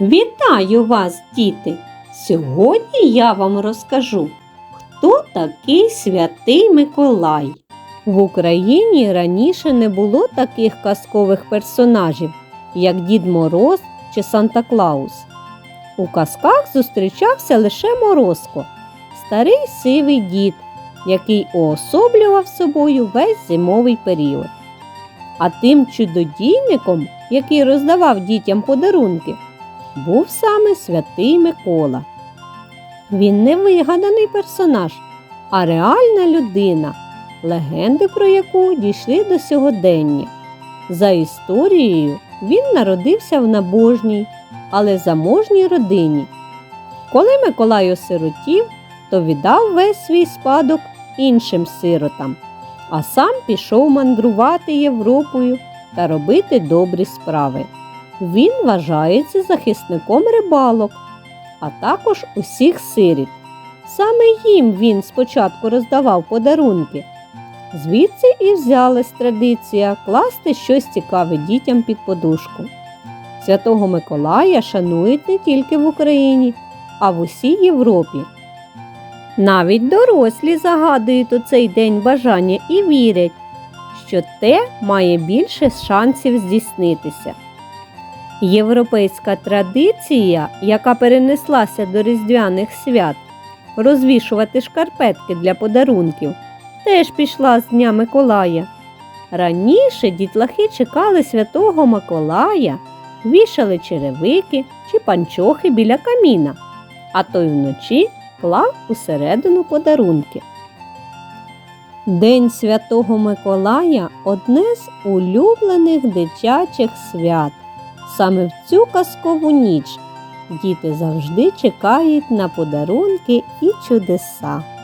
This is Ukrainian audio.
Вітаю вас, діти! Сьогодні я вам розкажу, хто такий святий Миколай. В Україні раніше не було таких казкових персонажів, як Дід Мороз чи Санта Клаус. У казках зустрічався лише Морозко, старий сивий дід, який уособлював собою весь зимовий період. А тим чудодійником, який роздавав дітям подарунки, був саме святий Микола. Він не вигаданий персонаж, а реальна людина, легенди про яку дійшли до сьогодення. За історією, він народився в набожній, але заможній родині. Коли Миколай осиротів, то віддав весь свій спадок іншим сиротам, а сам пішов мандрувати Європою та робити добрі справи. Він вважається захисником рибалок, а також усіх сиріт. Саме їм він спочатку роздавав подарунки. Звідси і взялась традиція класти щось цікаве дітям під подушку. Святого Миколая шанують не тільки в Україні, а в усій Європі. Навіть дорослі загадують у цей день бажання і вірять, що те має більше шансів здійснитися. Європейська традиція, яка перенеслася до різдвяних свят, розвішувати шкарпетки для подарунків, теж пішла з Дня Миколая. Раніше дітлахи чекали святого Миколая, вішали черевики чи панчохи біля каміна, а той вночі клав усередину подарунки. День Святого Миколая одне з улюблених дитячих свят. Саме в цю казкову ніч діти завжди чекають на подарунки і чудеса.